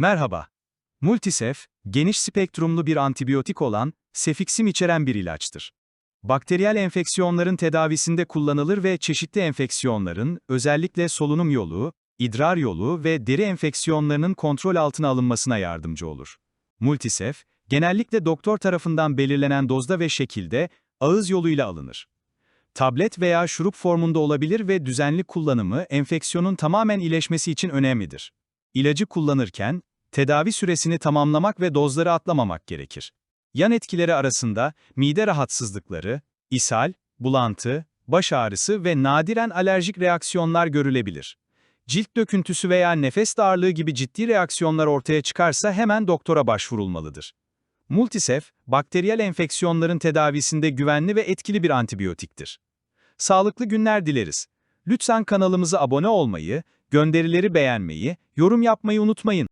Merhaba. Multisef, geniş spektrumlu bir antibiyotik olan sefiksim içeren bir ilaçtır. Bakteriyel enfeksiyonların tedavisinde kullanılır ve çeşitli enfeksiyonların, özellikle solunum yolu, idrar yolu ve deri enfeksiyonlarının kontrol altına alınmasına yardımcı olur. Multisef, genellikle doktor tarafından belirlenen dozda ve şekilde ağız yoluyla alınır. Tablet veya şurup formunda olabilir ve düzenli kullanımı enfeksiyonun tamamen iyileşmesi için önemlidir. İlacı kullanırken, tedavi süresini tamamlamak ve dozları atlamamak gerekir. Yan etkileri arasında mide rahatsızlıkları, ishal, bulantı, baş ağrısı ve nadiren alerjik reaksiyonlar görülebilir. Cilt döküntüsü veya nefes darlığı gibi ciddi reaksiyonlar ortaya çıkarsa hemen doktora başvurulmalıdır. Multisef, bakteriyel enfeksiyonların tedavisinde güvenli ve etkili bir antibiyotiktir. Sağlıklı günler dileriz. Lütfen kanalımıza abone olmayı, gönderileri beğenmeyi, yorum yapmayı unutmayın.